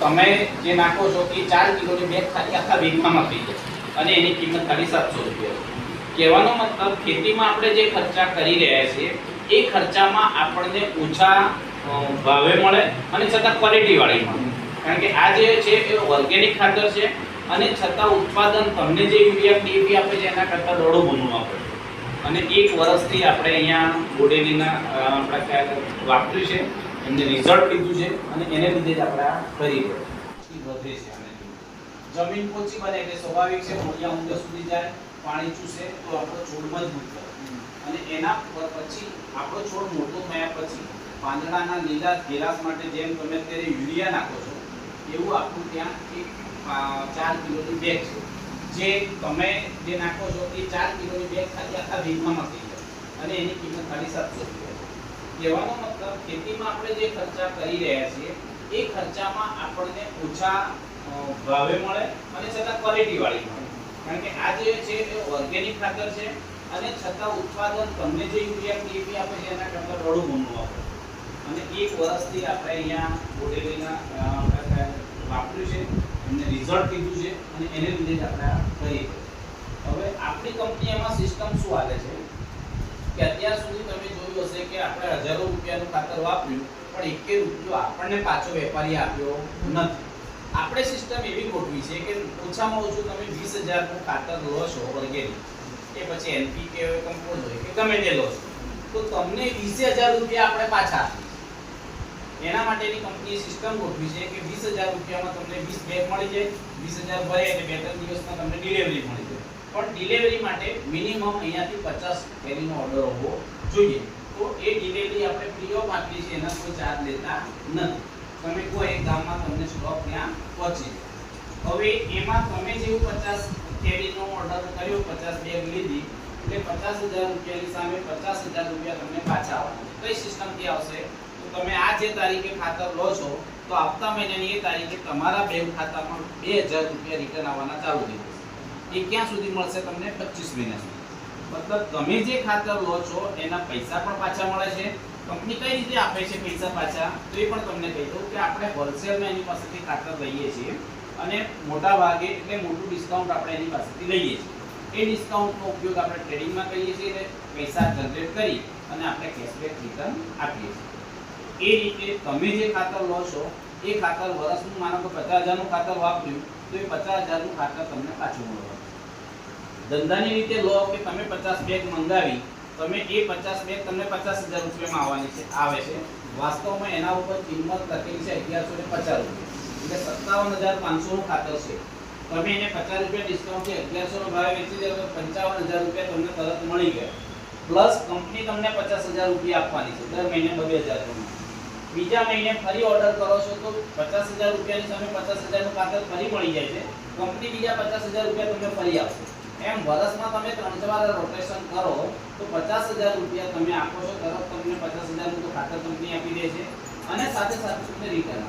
તમે જે નાખો છો એ ચાર કિલોની બેગ ખાલી આખા વેગમાં થઈ જાય અને એની કિંમત ખાલી સાતસો રૂપિયા કહેવાનો મતલબ ખેતીમાં આપણે જે ખર્ચા કરી રહ્યા છીએ, એ ખર્ચામાં આપણને ઓછા ભાવે મળે અને છતાં ક્વોલિટીવાળી મળે. કારણ કે આ જે છે એ ઓર્ગેનિક ખાતર છે અને છતાં ઉત્પાદન તમને જે યુરિયા ડીએપી આપે છે, એના કરતાં દોઢો ગુણનું આપે અને એક વર્ષથી આપણે અહીંયા બોડેલીના આપણા વાપર્યું છે. એમને રિઝલ્ટ લીધું છે અને એને લીધે જ આપણે આ કરી છે જમીન પોચી બને એટલે સ્વાભાવિક છે મૂળિયા ઊંડે સુધી જાય, પાણી ચૂસે તો આપણો છોડમાં જ થાય અને એના પછી આપણો છોડ મોટો થયા પછી પાંદડાના લીલા ઘેરાસ માટે જેમ તમે અત્યારે યુરિયા નાખો છો, એવું આપણું ત્યાં એક ચાર કિલોની બેગ છે. જે તમે જે નાખો છો એ ચાર કિલોની બેગ ખાલી આખા ભીગમાં થઈ જાય. અને એની કિંમત ખાલી સાતસો રૂપિયા. કહેવાનો મતલબ ખેતીમાં આપણે જે ખર્ચા કરી રહ્યા છીએ, એ ખર્ચામાં આપણને ઓછા ભાવે મળે અને છતાં ક્વોલિટી વાળી મળે. કારણ કે આ જે છે, એ ઓર્ગેનિક ખાતર છે અને છતાં ઉત્પાદન તમને જે યુરિયા ડીએપી આપે છે, એના કરતાં રડું ગુણનું આપે અને એક વર્ષથી આપણે અહીંયા બોડેલીના વાપર્યું છે, એમને રિઝલ્ટ કીધું છે અને એને લીધે જ આપણે કહીએ હવે આપણી કંપની એમાં સિસ્ટમ શું હાલે છે? કે અત્યાર સુધી તમે જોયું હશે કે આપણે હજારો રૂપિયાનું ખાતર વાપર્યું, પણ એકે રૂપિયો આપણને પાછો વેપારી આપ્યો નથી. આપણે સિસ્ટમ એવી ગોઠવી છે કે ઓછામાં ઓછું તમે વીસ હજારનું ખાતર લો છો ઓર્ગેનિક કે પછી એનપીકે હોય કમ્પોઝ હોય, કે ગમે તે લો છો. તો તમને વીસ હજાર રૂપિયા આપણે પાછા આપીએ. એના માટેની કંપનીએ સિસ્ટમ ગોઠવી છે કે વીસ હજાર રૂપિયામાં તમને વીસ બેગ મળી જાય, વીસ હજાર ભરે એટલે બે ત્રણ દિવસમાં તમને ડિલિવરી મળી જાય. પણ ડિલિવરી માટે મિનિમમ અહીંયાથી પચાસ કેરીનો ઓર્ડર હોવો જોઈએ. તો એ ડિલિવરી આપણે ફ્રી ઓફ આપીએ છીએ એના કોઈ ચાર્જ લેતા નથી. તમે કોઈ એક ગામમાં તમને સ્ટોક ત્યાં પહોંચી. હવે એમાં તમે જેવું પચાસ કેરીનો ઓર્ડર કર્યો, પચાસ બેગ લીધી, એટલે પચાસ હજાર રૂપિયાની સામે પચાસ હજાર રૂપિયા તમને પાછા આવવાના કઈ સિસ્ટમથી આવશે? તો તમે આ જે તારીખે ખાતર લો છો, તો આવતા મહિનાની એ તારીખે તમારા બેંક ખાતામાં બે હજાર રૂપિયા રિટર્ન આવવાના ચાલુ થઈ જશે. એ ક્યાં સુધી મળશે તમને પચીસ મહિના સુધી. મતલબ તમે જે ખાતર લો છો, એના પૈસા પણ પાછા મળે છે. કંપની કઈ રીતે આપે છે પૈસા પાછા, તો એ પણ તમને કહી દઉં કે આપણે હોલસેલમાં એની પાસેથી ખાતર લઈએ છીએ અને મોટા ભાગે એટલે મોટું ડિસ્કાઉન્ટ આપણે એની પાસેથી લઈએ છીએ. એ ડિસ્કાઉન્ટનો ઉપયોગ આપણે ટ્રેડિંગમાં કરીએ છીએ એટલે પૈસા જનરેટ કરી અને આપણે કેશબેક રિટર્ન આપીએ છીએ. એ રીતે તમે જે ખાતર લો છો એ ખાતર વર્ષનું માનો કે પચાસ હજારનું ખાતર વાપર્યું, તો એ પચાસ હજારનું ખાતર તમને પાછું મળવાનું ધંધાની રીતે લો કે તમે પચાસ બેગ મંગાવી, તમે એ પચાસ બેગ તમને પચાસ હજાર રૂપિયામાં આવવાની છે, આવે છે. વાસ્તવમાં એના ઉપર કિંમત લખેલી છે અગિયારસો ને પચાસ રૂપિયા. એટલે સત્તાવન હજાર પાંચસોનું ખાતર છે. તમે એને પચાસ રૂપિયા ડિસ્કાઉન્ટથી અગિયારસોનો ભાવે વેચી દો તો પંચાવન હજાર રૂપિયા તમને તરત મળી ગયા. પ્લસ કંપની તમને પચાસ હજાર રૂપિયા આપવાની છે, દર મહિને બબે હજાર પ્રમાણે બીજા મહિને ફરી ઓર્ડર કરો છો તો પચાસ હજાર રૂપિયાની સામે પચાસ હજારનું પાત્ર ફરી મળી જાય છે. કંપની બીજા પચાસ હજાર રૂપિયા તમને ફરી આપશે. એમ વર્ષમાં તમે ત્રણ ચાર રોટેશન કરો તો પચાસ હજાર રૂપિયા તમે આપો છો. તરત તમને પચાસ હજારનું તો ખાતર કંપની આપી દે છે. અને સાથે સાથે તમને રિટર્ન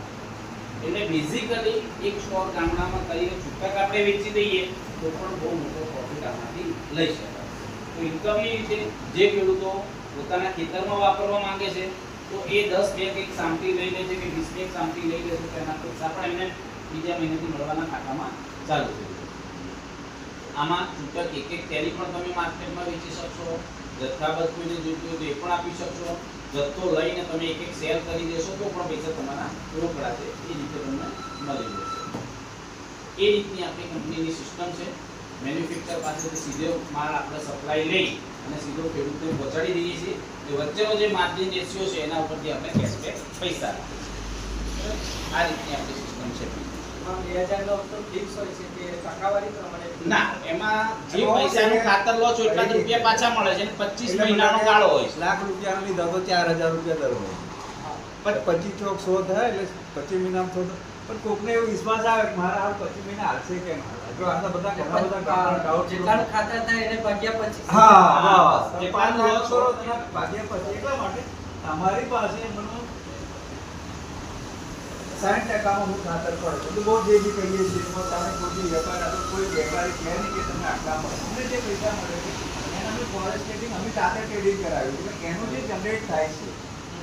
એટલે બેઝિકલી એક સ્ટોક ગામડામાં કરીને છૂટક આપણે વેચી દઈએ તો પણ બહુ મોટો પ્રોફિટ આમાંથી લઈ શકાય. તો ઇન્કમની રીતે જે ખેડૂતો પોતાના ખેતરમાં વાપરવા માંગે છે તો એ દસ બેગ એક શાંતિ લઈ લે છે કે વીસ બેગ શાંતિ લઈ લે છે તો એના પૈસા પણ એમને બીજા મહિનાથી મળવાના ખાતામાં ચાલુ થઈ આમાં છૂટક એક એક કેરી પણ તમે માર્કેટમાં વેચી શકશો જથ્થાબદ્ધ કોઈને જોઈતું હોય તો એ પણ આપી શકશો, જથ્થો લઈને તમે એક એક સેલ કરી દેશો તો પણ પૈસા તમારા રોકડા છે એ રીતે તમને મળી જશે. એ રીતની આપણી કંપનીની સિસ્ટમ છે. મેન્યુફેક્ચર પાસેથી સીધો માલ આપણે સપ્લાય લઈ અને સીધો ખેડૂતને પહોંચાડી દઈએ છીએ. એ વચ્ચેનો જે માર્જિન રેશિયો છે એના ઉપરથી આપણે કેશબેક પૈસા આ રીતની આપણી સિસ્ટમ છે. બે હજારનો હપ્તો ફિક્સ હોય છે કે ટકાવારી પ્રમાણે ના એમાં જે પૈસાનું ખાતર લો છો એટલા રૂપિયા પાછા મળે છે પચીસ 25 મહિનાનો ગાળો હોય લાખ રૂપિયા લીધા તો ચાર હજાર રૂપિયા દર હોય પણ પચીસ ચોક સો થાય એટલે પચીસ મહિનામાં સો. પણ કોકને એવો વિશ્વાસ આવે કે મારા હાલ પચીસ મહિને હાલશે કે જો આટલા બધા ઘણા બધા ડાઉટ જેટલાનું ખાતર થાય એને ભાગ્યા પછી. હા હા, બસ જે પાંચ પાંચ કરો ભાગ્યા પછી એટલા માટે તમારી પાસે મને સાઠ ટકામાં હું ખાતર પડે. બધું બહુ જે બી કહીએ છીએ એમાં તમે કોઈ વેપાર આપો કોઈ વેપારી કહે નહીં કે તમને આટલા મળે. અમને જે પૈસા મળે છે એને અમે ફોરેસ્ટ ટ્રેડિંગ અમે ટાટા ટ્રેડિંગ કરાવ્યું. એટલે એનું જે જનરેટ થાય છે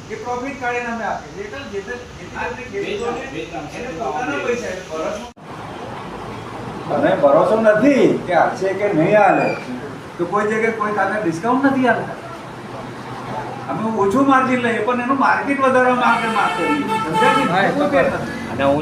એ પ્રોફિટ કાઢે નામે આપે જે તે- જે. એને પોતાના પૈસા એટલે ભરોસો તમે ભરોસો નથી કે આવશે કે નહીં હાલે તો કોઈ જગ્યાએ કોઈ તાને ડિસ્કાઉન્ટ નથી હાલતા. અમે ઓછું માર્જિન લઈએ પણ એનું માર્કેટ વધારવા માટે માર્કેટ સમજાય અને હું